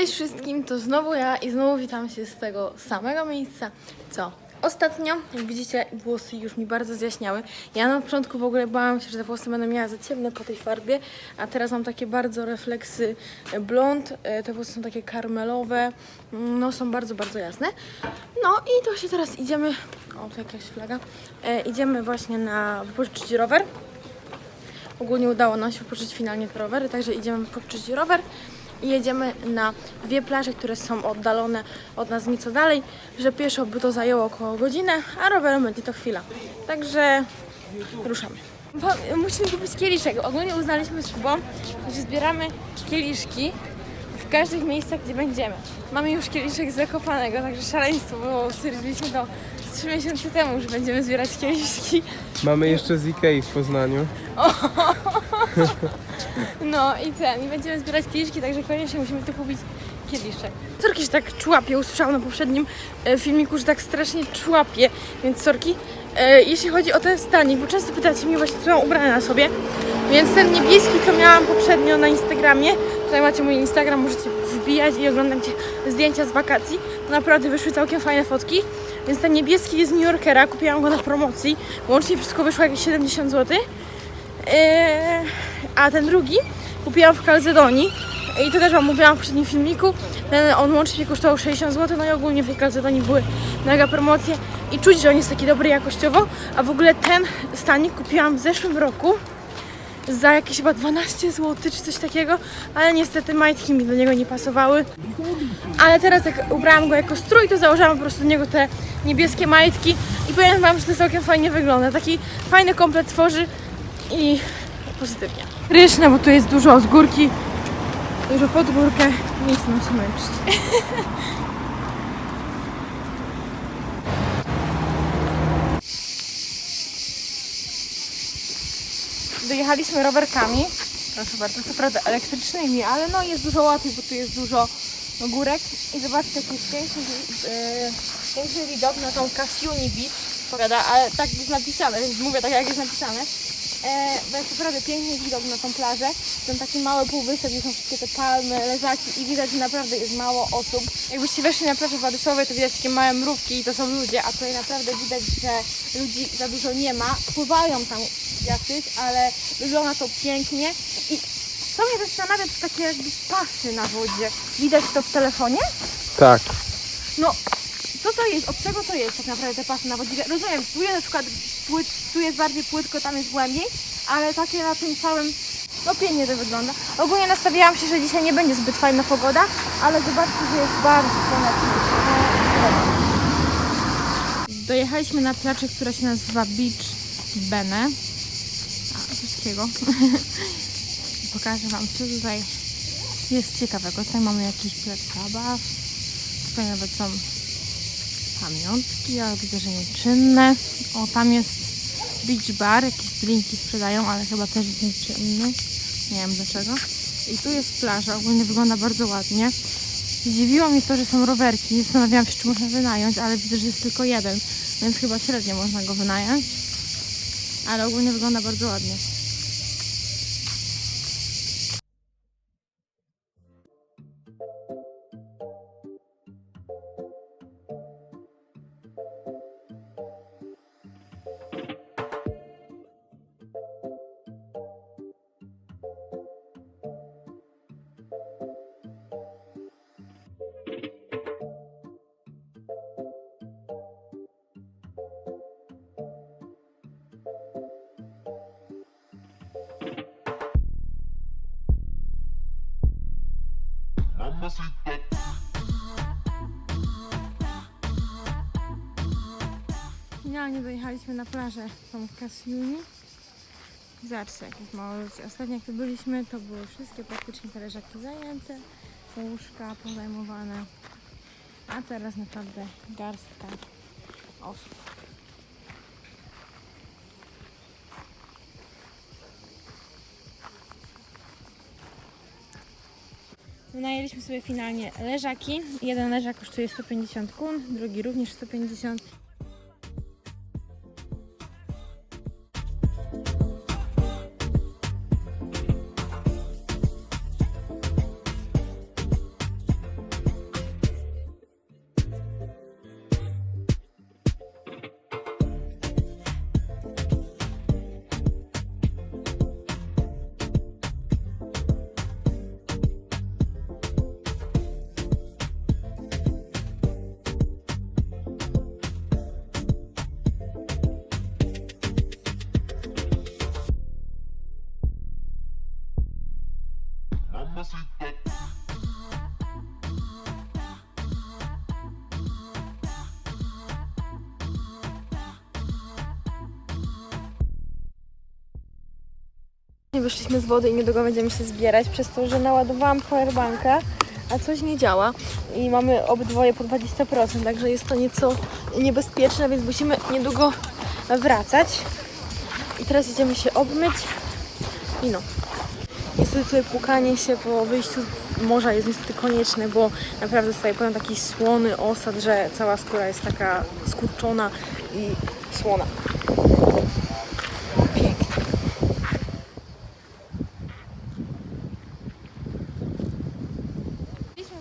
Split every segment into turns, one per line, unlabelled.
Cześć wszystkim, to znowu ja i znowu witam się z tego samego miejsca, co ostatnio, jak widzicie, włosy już mi bardzo zjaśniały. Ja na początku w ogóle bałam się, że te włosy będą miała za ciemne po tej farbie, a teraz mam takie bardzo refleksy blond, e, te włosy są takie karmelowe, no są bardzo, bardzo jasne. No i to się teraz idziemy, o tu jakaś flaga, e, idziemy właśnie na wypożyczyć rower. Ogólnie udało nam się wypożyczyć finalnie te rowery, także idziemy wypożyczyć rower i jedziemy na dwie plaże, które są oddalone od nas nieco dalej, że pieszo by to zajęło około godzinę, a rowerem będzie to chwila. Także ruszamy. Bo- Musimy kupić kieliszek. Ogólnie uznaliśmy z Kubą, że zbieramy kieliszki w każdych miejscach, gdzie będziemy. Mamy już kieliszek z Zakopanego, także szaleństwo, bo stwierdziliśmy to z trzy miesiące temu, że będziemy zbierać kieliszki.
Mamy jeszcze z Ikei w Poznaniu.
No i ten, i będziemy zbierać kieliszki, także koniecznie musimy tu kupić kieliszek. Sorki, że tak człapie, usłyszałam na poprzednim e, filmiku, że tak strasznie człapie, więc sorki. E, jeśli chodzi o ten stanik, bo często pytacie mnie właśnie, co mam ubrane na sobie, więc ten niebieski, co miałam poprzednio na Instagramie, tutaj macie mój Instagram, możecie wbijać i oglądać zdjęcia z wakacji, to naprawdę wyszły całkiem fajne fotki, więc ten niebieski jest z New Yorkera, kupiłam go na promocji, łącznie wszystko wyszło jakieś 70 zł. Eee, a ten drugi kupiłam w Kalzedonii i to też Wam mówiłam w poprzednim filmiku. Ten, on łącznie kosztował 60 zł, no i ogólnie w tej były mega promocje i czuć, że on jest taki dobry jakościowo. A w ogóle ten stanik kupiłam w zeszłym roku za jakieś chyba 12 zł czy coś takiego, ale niestety majtki mi do niego nie pasowały. Ale teraz jak ubrałam go jako strój, to założyłam po prostu do niego te niebieskie majtki i powiem Wam, że to całkiem fajnie wygląda. Taki fajny komplet tworzy i pozytywnie. Ryczne, bo tu jest dużo z górki, dużo pod górkę, nic nam się męczyć. Dojechaliśmy rowerkami, proszę bardzo, co prawda elektrycznymi, ale no jest dużo łatwiej, bo tu jest dużo górek i zobaczcie jaki jest piękny, yy, piękny widok na tą Kasiuni Beach, powiada, ale tak jest napisane, więc mówię tak jak jest napisane. E, bo jest naprawdę piękny widok na tą plażę. Ten taki mały półwysep, gdzie są wszystkie te palmy, leżaki i widać, że naprawdę jest mało osób. Jakbyście weszli na plażę Wadysowej, to widać takie małe mrówki i to są ludzie, a tutaj naprawdę widać, że ludzi za dużo nie ma. Pływają tam jacyś, ale wygląda to pięknie i co mnie zastanawia, to takie jakby pasy na wodzie. Widać to w telefonie?
Tak.
No, co to jest? Od czego to jest tak naprawdę te pasy na wodzie? Rozumiem, tu jest na przykład płyt, tu jest bardziej płytko, tam jest głębiej, ale takie na tym całym, no pięknie to wygląda. Ogólnie nastawiałam się, że dzisiaj nie będzie zbyt fajna pogoda, ale zobaczcie, że jest bardzo słonecznie. Dojechaliśmy na plażę, która się nazywa Beach Bene. A, takiego. Pokażę Wam, co tutaj jest ciekawego. Tutaj mamy jakiś plac zabaw. Tutaj nawet są pamiątki, ale widzę, że nieczynne. O, tam jest beach bar, jakieś drinki sprzedają, ale chyba też jest nieczynny. Nie wiem dlaczego. I tu jest plaża, ogólnie wygląda bardzo ładnie. Zdziwiło mnie to, że są rowerki. Zastanawiałam się, czy można wynająć, ale widzę, że jest tylko jeden, więc chyba średnio można go wynająć. Ale ogólnie wygląda bardzo ładnie. Finalnie dojechaliśmy na plażę tą Kasiuni. Zobaczcie, jak jest mało ludzi. Ostatnio jak tu byliśmy, to były wszystkie praktycznie te leżaki zajęte, łóżka pozajmowane. A teraz naprawdę garstka osób. Wynajęliśmy sobie finalnie leżaki. Jeden leżak kosztuje 150 kun, drugi również 150. Nie wyszliśmy z wody i niedługo będziemy się zbierać przez to, że naładowałam powerbanka, a coś nie działa i mamy obydwoje po 20%, także jest to nieco niebezpieczne, więc musimy niedługo wracać. I teraz idziemy się obmyć i no. Niestety tutaj płukanie się po wyjściu z morza jest niestety konieczne, bo naprawdę staje potem taki słony osad, że cała skóra jest taka skurczona i słona.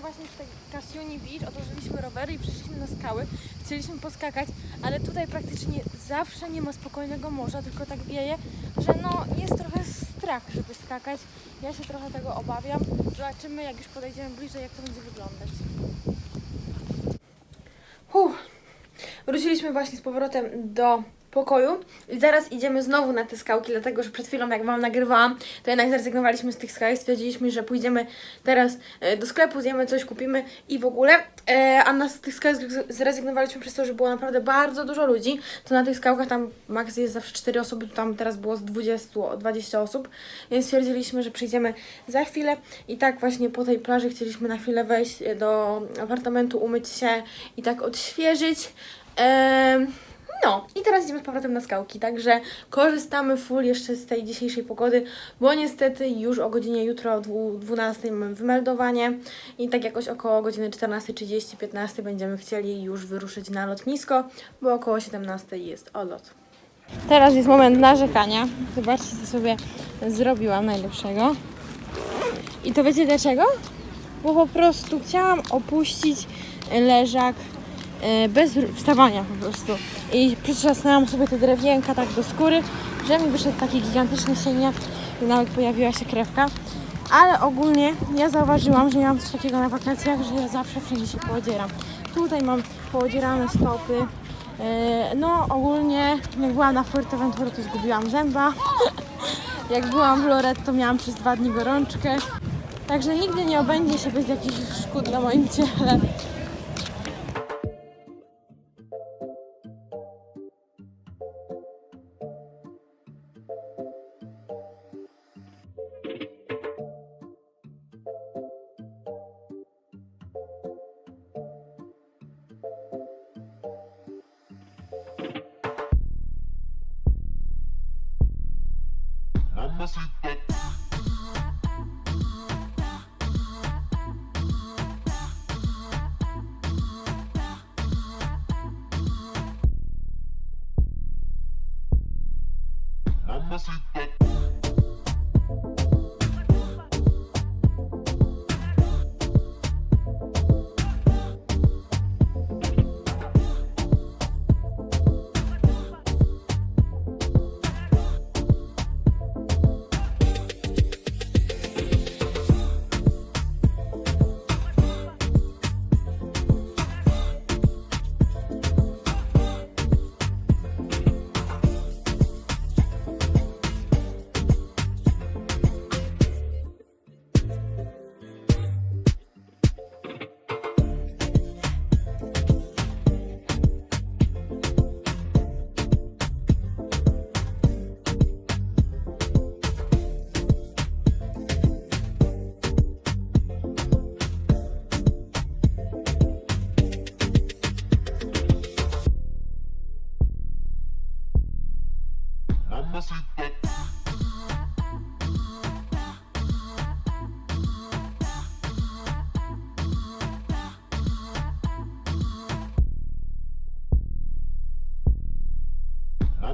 Właśnie z tej Cassioni Beach, odłożyliśmy rowery i przyszliśmy na skały. Chcieliśmy poskakać, ale tutaj praktycznie zawsze nie ma spokojnego morza, tylko tak wieje, że no jest trochę strach, żeby skakać. Ja się trochę tego obawiam. Zobaczymy, jak już podejdziemy bliżej, jak to będzie wyglądać. Huh. Wróciliśmy właśnie z powrotem do pokoju. I zaraz idziemy znowu na te skałki, dlatego że przed chwilą jak Wam nagrywałam, to jednak zrezygnowaliśmy z tych skał i stwierdziliśmy, że pójdziemy teraz e, do sklepu, zjemy coś, kupimy i w ogóle, e, a z tych skał zre- zrezygnowaliśmy przez to, że było naprawdę bardzo dużo ludzi, to na tych skałkach tam maks jest zawsze 4 osoby, to tam teraz było z 20, 20 osób, więc stwierdziliśmy, że przyjdziemy za chwilę i tak właśnie po tej plaży chcieliśmy na chwilę wejść do apartamentu, umyć się i tak odświeżyć. Em, no, i teraz idziemy z powrotem na skałki, także korzystamy full jeszcze z tej dzisiejszej pogody, bo niestety już o godzinie jutro o dwu- 12 mamy wymeldowanie i tak jakoś około godziny 14.30, 15 będziemy chcieli już wyruszyć na lotnisko, bo około 17 jest odlot. Teraz jest moment narzekania. Zobaczcie, co sobie zrobiłam najlepszego. I to wiecie dlaczego? Bo po prostu chciałam opuścić leżak bez ru- wstawania po prostu. I przytrzasnęłam sobie te drewienka tak do skóry, że mi wyszedł taki gigantyczny sieniak i nawet pojawiła się krewka. Ale ogólnie ja zauważyłam, że miałam coś takiego na wakacjach, że ja zawsze wszędzie się poodzieram. Tutaj mam poodzierane stopy. E, No ogólnie jak byłam na Fuerteventurę to zgubiłam zęba. Jak byłam w Loretto miałam przez dwa dni gorączkę. Także nigdy nie obędzie się bez jakichś szkód na moim ciele.
pussy up.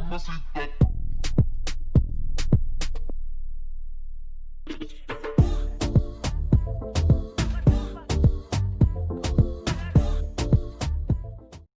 necesitas